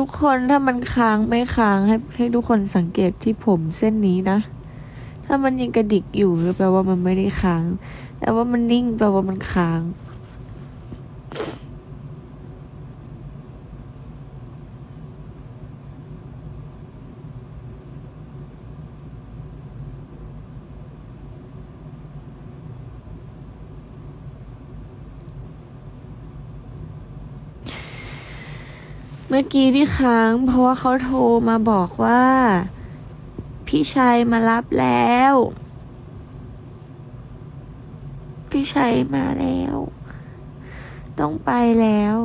ทุกคนถ้ามันค้างไม่ค้างให้ให้ทุกคนสังเกตที่ผมเส้นนี้นะ ถ้ามันยังกระดิกอยู่แปลว่ามันไม่ได้ค้าง แต่ว่ามันนิ่งแปลว่ามันค้าง มื่อกี้ที่ค้าง เพราะว่าเขาโทรมาบอกว่า พี่ชัยมารับแล้ว พี่ชัยมาแล้ว ต้องไปแล้ว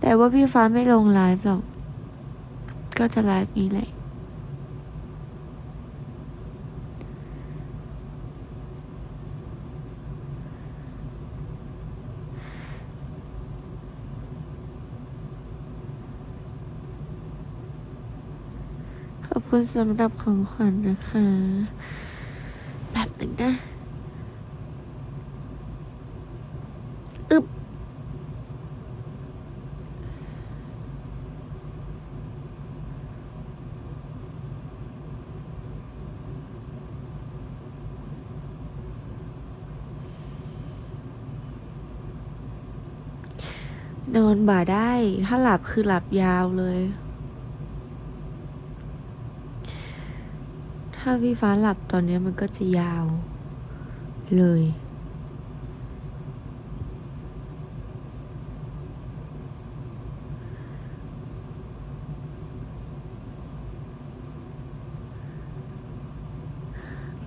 แต่ว่าพี่ฟ้าไม่ลงไลฟ์หรอก ก็จะไลฟ์นี้แหละ ขอบ คุณสำหรับของขวัญนะคะแบบหนึ่งนะอึบนอนบ่าได้ ถ้าหลับคือหลับยาวเลย ถ้าพี่ฟ้าหลับตอนนี้มันก็จะยาวเลย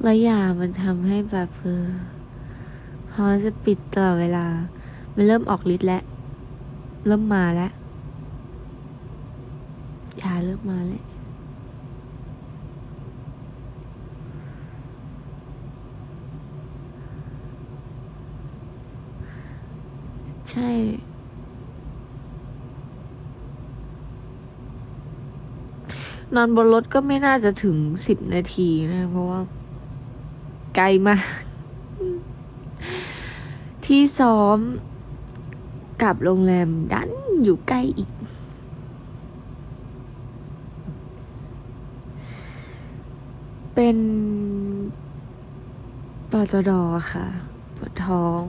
แล้วยามันทำให้แบบเออพอจะปิดตลอดเวลา มันเริ่มออกฤทธิ์แล้ว เริ่มมาแล้ว ยาเริ่มมาแล้ว ใช่ นอนบนรถก็ไม่น่าจะถึงสิบนาทีนะ เพราะว่า ไกลมาก ที่ซ้อมกับโรงแรมดันอยู่ใกล้อีก เป็นปจดค่ะปวดท้อง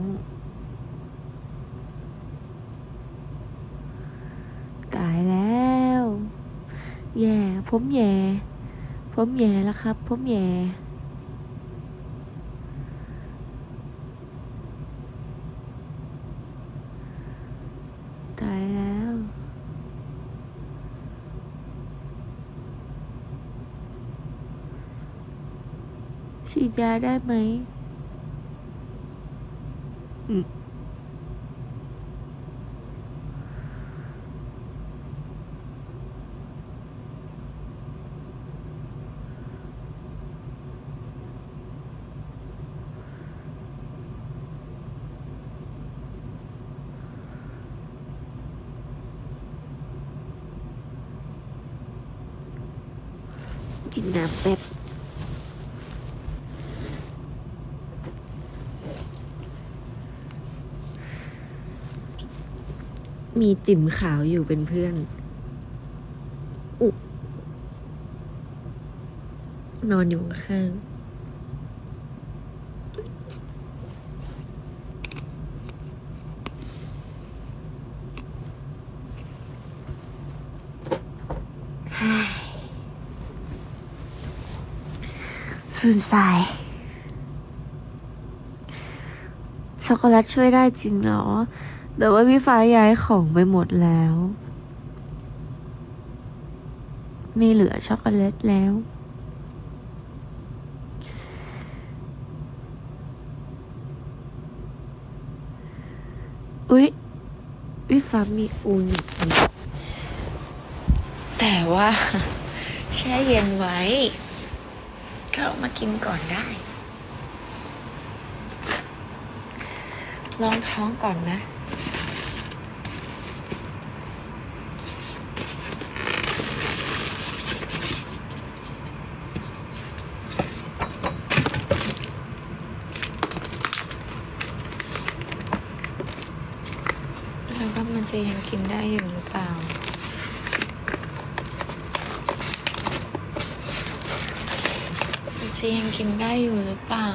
ตายแล้ว แย่ ผมแย่ ผมแย่แล้วครับ ผมแย่ ตายแล้ว ฉีดยาได้ไหม อืม มีติ่มขาวอยู่เป็นเพื่อน อุ นอนอยู่ข้างสุนสาย ช็อกโกแลตช่วยได้จริงเหรอ แต่ว่าพี่ฟ้าย้ายของไปหมดแล้ว ไม่เหลือช็อกโกแลตแล้ว อุ๊ยพี่ฟ้ามีอูนิแต่ว่าแช่เย็นไว้ก็เอามากินก่อนได้ ลองท้องก่อนนะ อมันจะยังกินได้อยู่หรือเปล่า มันจะยังกินได้อยู่หรือเปล่า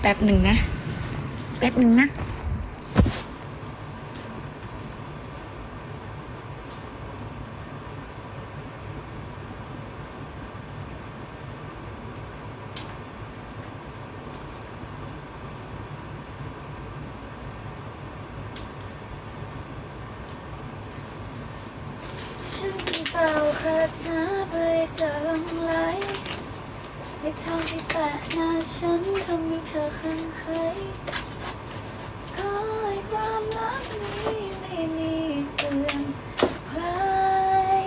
แป๊บหนึ่งนะ แป๊บหนึ่งนะ ฉันจะเป่า คาถาเพื่อให้เธอหลงไหลให้เท่าที่แตะหน้าฉันทำให้เธอคลั่งไคล้ขอให้ความรักนี้ไม่มีเสื่อมคลาย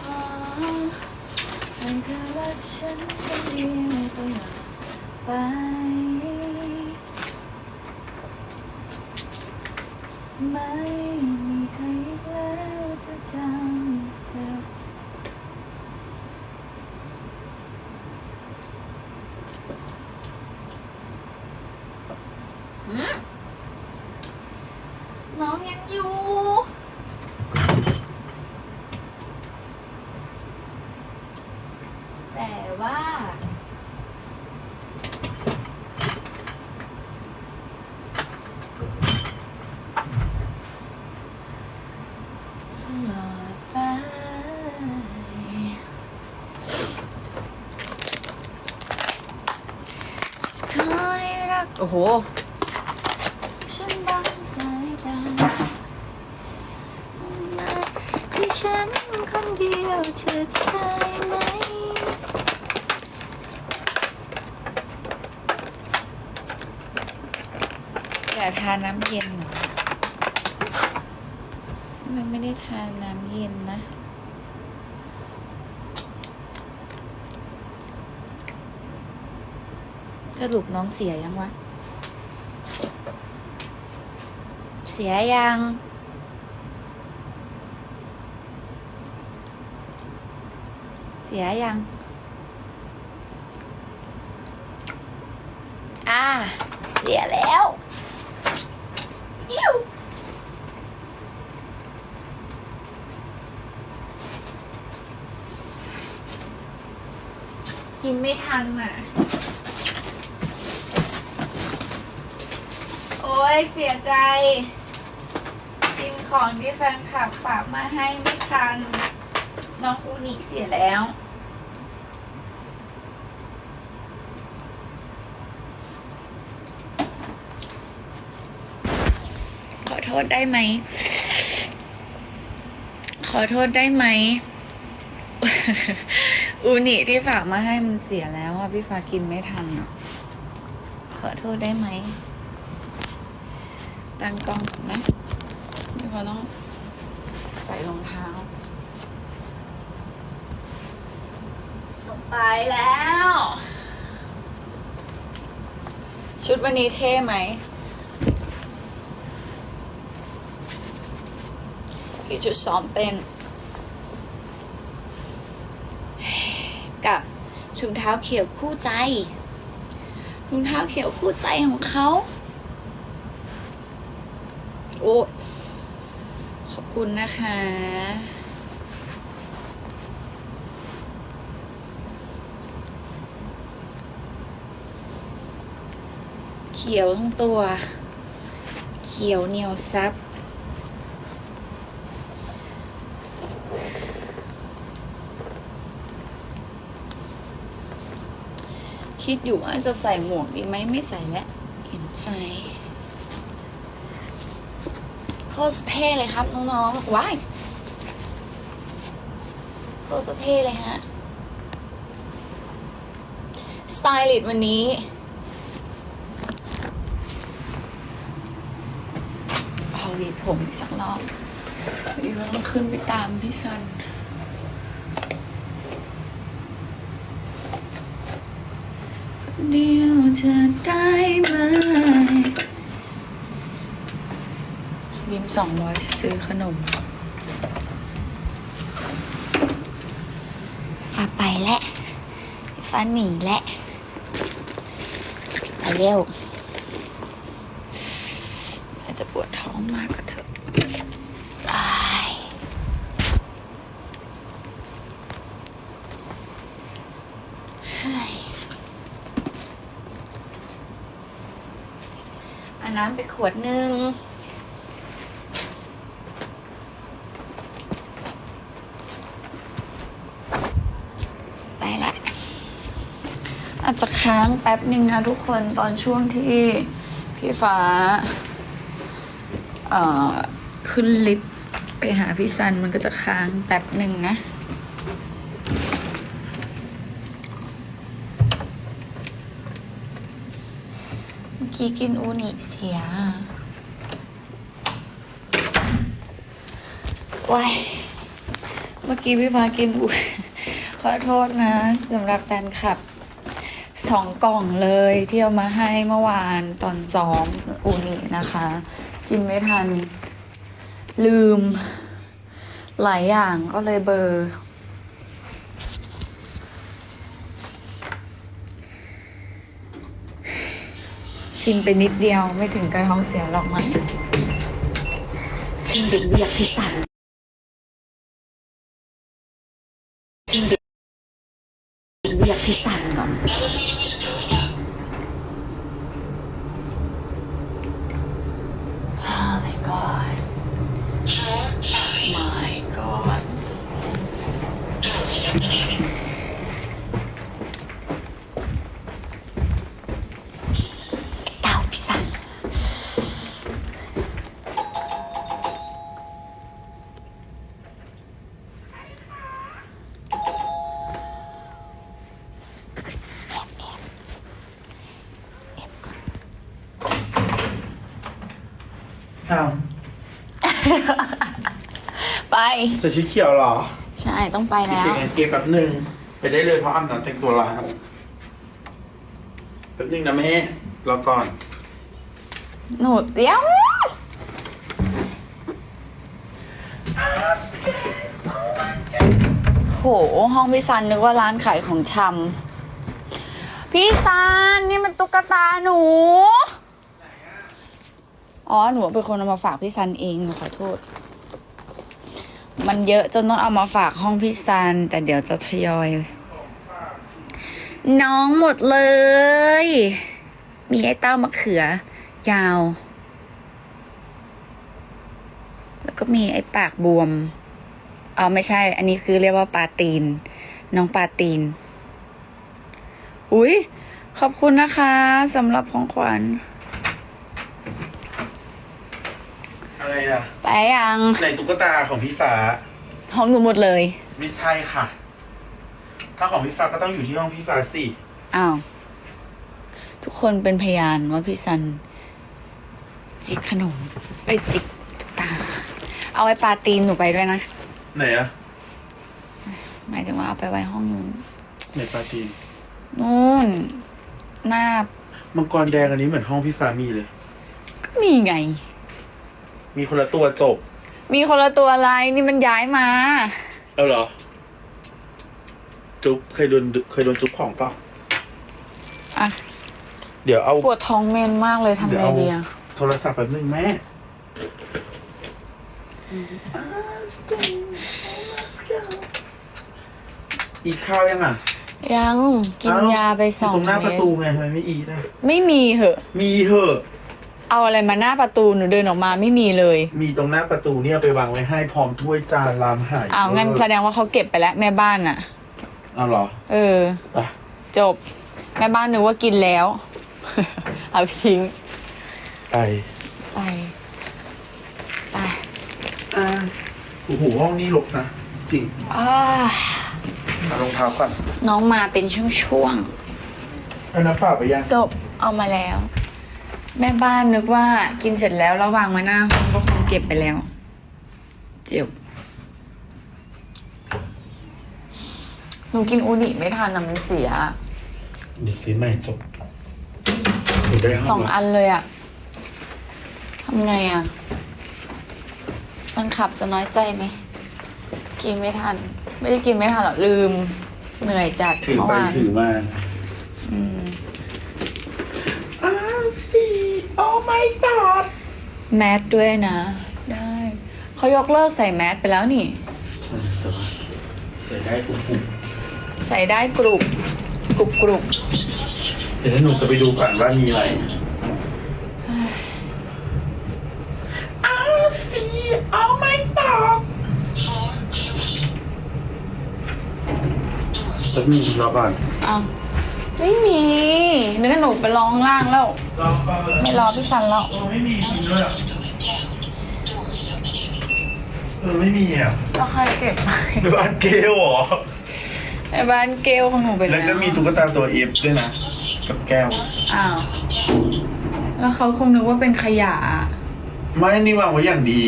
ขอให้เธอรักฉันคนเดียวตลอดไปไม่ ใครอีกแล้วจะจำเธอ น้องยังอยู่ แต่ว่า ตลอดไป จะคอยรัก โอ้โห ฉันบังสายตาที่ฉันคนเดียวจะได้ไหม อยากทานน้ำเย็นเหรอ มันไม่ได้ทานน้ำเย็นนะ รุปน้องเสียยังวะ เสียยัง เสียยัง อ่า เสียแล้วอิ้วกินไม่ทันอะ โอ้ ยเสียใจ กินของที่แฟนคลับฝากมาให้ไม่ทัน น้องอูนิเสียแล้ว ขอโทษได้ไหม ขอโทษได้ไหม อูนิที่ฝากมาให้มันเสียแล้วอะ พี่ฟ้ากินไม่ทันอะขอโทษได้ไหม ตั้งกล้องนะพี่ฟ้าต้องใส่รองเท้า ไปแล้ว ชุดวันนี้เท่ไหม อีกชุดซ้อมเต้นกับถุงเท้าเขียวคู่ใจถุงเท้าเขียวคู่ใจของเขา โอ้ขอบคุณนะคะ เขียวทั้งตัว เขียวเหนียวซับคิดอยู่ว่าจะใส่หมวกดีไหมไม่ใส่แล้วเห็นใจ โคตรเท่เลยครับน้องๆ ว้ายโคตรเท่เลยฮะ สไตลิสต์วันนี้ เอาวีผมอีกสักรอบพี่ว่าต้องขึ้นไปตามพี่ซันเดียวจะได้ไหม ยืมสองร้อยซื้อขนมฟ้าไปแล้วฟ้าหนีแล้วไปเร็วอาจจะปวดท้องมากก็เถอะอ้ายเฮ้ยอันน้ำไปขวดหนึ่ง ไปละอา จะค้างแป๊บหนึ่งนะทุกคนตอนช่วงที่พี่ฟ้า เอ่อ ขึ้นลิฟต์ไปหาพี่ซันมันก็จะค้างแป๊บหนึ่งนะเมื่อกี้กินอูนิเสียว้ายเมื่อกี้พี่ฟ้ากินอุยขอโทษนะสำหรับแฟนคลับ สองกล่องเลยที่เอามาให้เมื่อวานตอนซ้อมอูนินะคะ กินไม่ทัน ลืม หลายอย่างก็เลยเบอร์ ชิมไปนิดเดียวไม่ถึงกระท้องเสียหรอกมันชิมเป็นเรียกที่สั่งเรียกพี่สันก่อน Oh my god My god เต่าพี่สัน อ้าว ไป ใส่ชุดเขียวเหรอใช่ต้องไปแล้วเกมเกมแป๊บหนึ่งไปได้เลยเพราะอาบน้ำแต่งตัวแล้วแป๊บหนึงนะแม่รอก่อน หนูเดี๋ยว โห ห้องพี่ซันนึกว่าร้านขายของชำพี่ซันนี่มันตุ๊กตาหนู อ๋อ หนูเป็นคนเอามาฝากพี่ซันเองหนูขอโทษ มันเยอะจนต้องเอามาฝากห้องพี่ซัน แต่เดี๋ยวจะทยอย น้องหมดเลย มีไอ้เต้ามะเขือ ยาว แล้วก็มีไอ้ปากบวมอ๋อไม่ใช่ อันนี้คือเรียกว่าปลาตีน น้องปลาตีน อุ๊ยขอบคุณนะคะสำหรับของขวัญ อะไรอะ ไปยังในตุ๊กตาของพี่ฟ้า ห้องหนูหมดเลย ไม่ใช่ค่ะ ถ้าของพี่ฟ้าก็ต้องอยู่ที่ห้องพี่ฟ้าสิ อ้าว ทุกคนเป็นพยานว่าพี่ซัน จิกขนมไอ้ยจิกตุ๊กตา เอาไอ้ปลาตีนหนูไปด้วยนะ ไหนอะหมายถึงว่าเอาไปไว้ห้องนู้นไหนปลาตีนนู่น หน้ามังกรแดงอันนี้เหมือนห้องพี่ฟ้ามีเลย ก็มีไง มีคนละตัวจบ มีคนละตัวอะไรนี่มันย้ายมา เอาเหรอ จุ๊บเคยโดนเคยโดนจุ๊บของเปล่าอะ เดี๋ยวเอาปวดท้องเมนมากเลยทำเดี๋ยวไงเอาดีอะโทรศัพท์แป๊บนึงแม่อีกข้าวยังอะยังกินเอ้ยาไปสองยู่ตรงหน้าเม็ประดตูไงทำไมไม่อีนะไม่มีเหอะ มีเหอะ เอาอะไรมาหน้าประตูหนูเดินออกมาไม่มีเลย มีตรงหน้าประตูเนี่ยไปวางไว้ให้พร้อมถ้วยจานลามหายอ้าวงั้นแสดงว่าเขาเก็บไปแล้วแม่บ้านอะเอาเหรอ เออไปจบ แม่บ้านนึกว่ากินแล้ว เอาไปทิ้งไปไปไปอ่าโอ้โหห้องนี้รกนะ จริงอ่าเอารองเท้าก่อนน้องมาเป็นช่วงเอาน้ำเปล่าไปยังๆจบเอามาแล้ว แม่บ้านนึกว่ากินเสร็จแล้วแล้ววางไว้หน้าห้องก็คงเก็บไปแล้ว เจ็บหนูกินอูนิไม่ทันนะมันเสียเดี๋ยวซื้อใหม่จบหนูได้ห้สอองงละอันเลยอะทำไงอะแฟนคลับจะน้อยใจไหม กินไม่ทัน ไม่ได้กินไม่ทันหรอกลืม เหนื่อยจัดถือเมื่อไปวานถือมาอืมอ้าสี โอ้ไม่ตอดแมสด้วยนะ ได้เขายกเลิกใส่แมสไปแล้วนี่ ใช่แต่ว่าใส่ได้ปุ๊บปุ๊บใส่ได้กรุบกรุบกรุบเดี๋ยวหนูจะไปดูก่อนว่ามีอะไรอ้าสีโอ้ไม่ตอดสักนิดรอก่อนอ้าว ไม่มีนึกว่าหนูไปร้องล่างแล้วรอก่อนไม่รอพี่ซันแล้วเออไม่มีจริงด้วยอะเออไม่มีอะก็ใครเก็บไปในบ้านเกลเหรอในบ้านเกลของหนูไปแล้แล้ววก็มีตุ๊กตาตัวเอฟด้วยนะกับแก้ว อ้าว แล้วเขาคงนึกว่าเป็นขยะ ไม่นี่วางไว้อย่างดี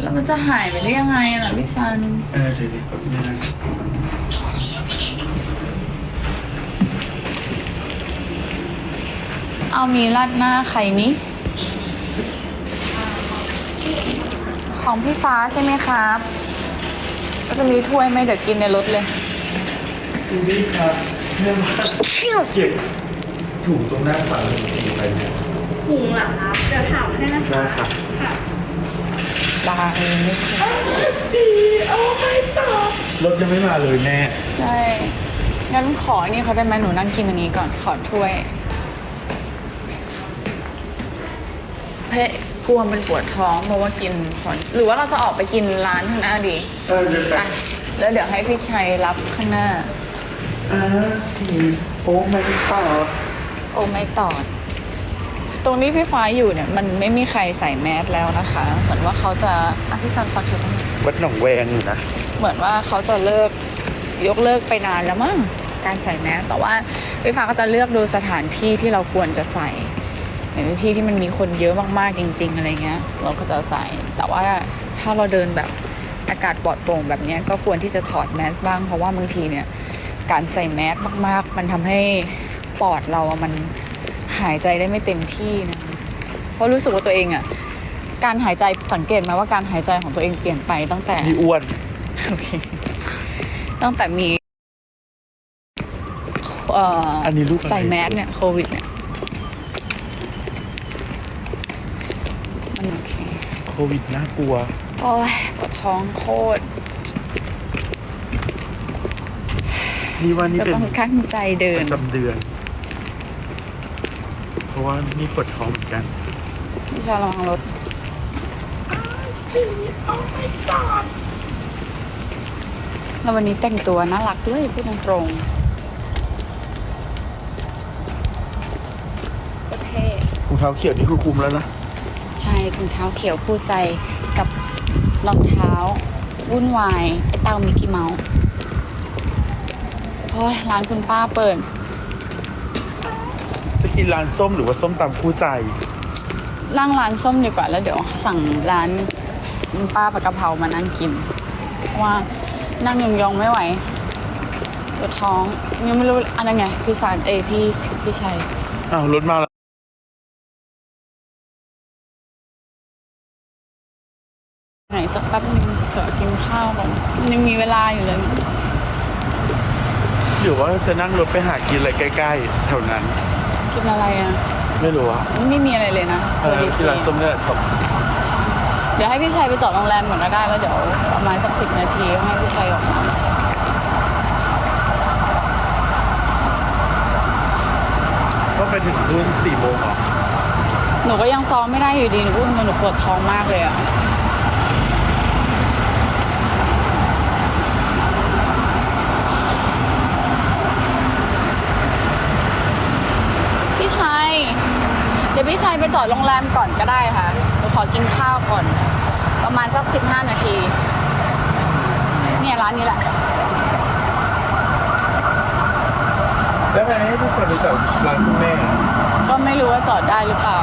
แล้วมันจะหายไปได้ยังไงล่ะพี่ซัน เออเดี๋ยวเดี๋ยวแป๊บนึงนะ เอามีราดหน้าใครนี้ ของพี่ฟ้าใช่ไหมครับ ก็จะมีถ้วยไหมเดี๋ยวกินในรถเลยคุณพี่ครับเนื่องว่าเก็บถุงตรงหน้าฝาหนึ่งทีไปเนี่ยหุงเหรอครับเดี๋ยวถามให้นะคะได้ครับตาเองไม่ใช่สีเอาไม่ตอบรถยังไม่มาเลยแม่ ใช่ งั้นขอนี่เขาได้ไหมหนูนั่งกินอันนี้ก่อน ขอถ้วย เพะกลัวมันปวดท้องเพราะว่ากินขอนหรือว่าเราจะออกไปกินร้านข้างหน้าดีเออเดี๋ยวอะแล้วเดี๋ยวให้พี่ชัยรับข้างหน้า อ่าสีโอ้ไม่ตอบโอ้ไม่ตอด ตรงนี้พี่ฟ้าอยู่เนี่ย มันไม่มีใครใส่แมสแล้วนะคะ เหมือนว่าเขาจะอะพี่ซันขอถือตรงนี้วัดหนองแวงอยู่นะ เหมือนว่าเขาจะเลิกยกเลิกไปนานแล้วมั้งการใส่แมสแต่ว่าพี่ฟ้าก็จะเลือกดูสถานที่ที่เราควรจะใส่ อย่างที่ที่มันมีคนเยอะมากๆจริง ๆ อะไรเงี้ย เราก็จะใส่ แต่ว่าถ้าเราเดินแบบอากาศปลอดโปร่งแบบเนี้ยก็ควรที่จะถอดแมสบ้าง เพราะว่าบางทีเนี่ยการใส่แมสมากๆ มันทำให้ปอดเราอะมันหายใจได้ไม่เต็มที่นะเพราะรู้สึกว่าตัวเองอะการหายใจสังเกตไหมว่าการหายใจของตัวเองเปลี่ยนไปตั้งแต่นี่อ้วนโอเคตั้งแต่มีเอ่ออนนี้ลูกอะไรใส่แมสเนี่ยโควิดเนี่ย โควิดน่ากลัว โอ้ยปวดท้องโคตรนี่ว่านี่จะเป็นต้องกั้นใจเดิปน ระจำเดือน เพราะว่านี่ปวดท้องเหมือนกัน พี่ชาระวังรถแล้ววันนี้แต่งตัวน่ารักด้วยพูดตรงๆก็เท่ รองเท้าเขียวนี่คือคุมแล้วนะ ใช่ถุงเท้าเขียวคู่ใจกับรองเท้าวุ่นวาย ไอ้เต้ามิกกี้เมาส์เพราะร้านคุณป้าเปิด จะกินร้านส้มหรือว่าส้มตำคู่ใจ ร่างร้านส้มดีกว่าแล้วเดี๋ยว สั่งร้านคุณป้าผัดกะเพรามานั่งกินเพราะว่านั่งยองๆไม่ไหวปวดท้องยังไม่รู้อันนั้นไงพี่สารเอยพี่พี่ชัยอ้าวรถมาแล้ว สักแป๊บนึงเผื่อกินข้าวก่อนยังมีเวลาอยู่เลยหรือว่าจะนั่งรถไปหากินอะไรใกล้ๆแถวนั้น กินอะไรอะ ไม่รู้อะไม่มีอะไรเลยนะเออที่ร้านส้มเนี่ยจบเดี๋ยวให้พี่ชัยไปจอดโรงแรมก่อนก็ได้แล้วเดี๋ยวประมาณสักสิบนาทีก็ให้พี่ชัยออกมาก็ไปถึงนู่นสี่โมงเหรอหนูก็ยังซ้อมไม่ได้อยู่ดีหนูพูดตรงๆหนูปวดท้องมากเลยอะพี่ชัย เดี๋ยว พี่ชัยไปจอดโรงแรมก่อนก็ได้ค่ะหนูขอกินข้าวก่อน ประมาณสักสิบห้านาที เนี่ยร้านนี้แหละ แล้วไงให้พี่ชายไปจอดร้านคุณแม่ก็ไม่รู้ว่าจอดได้หรือเปล่า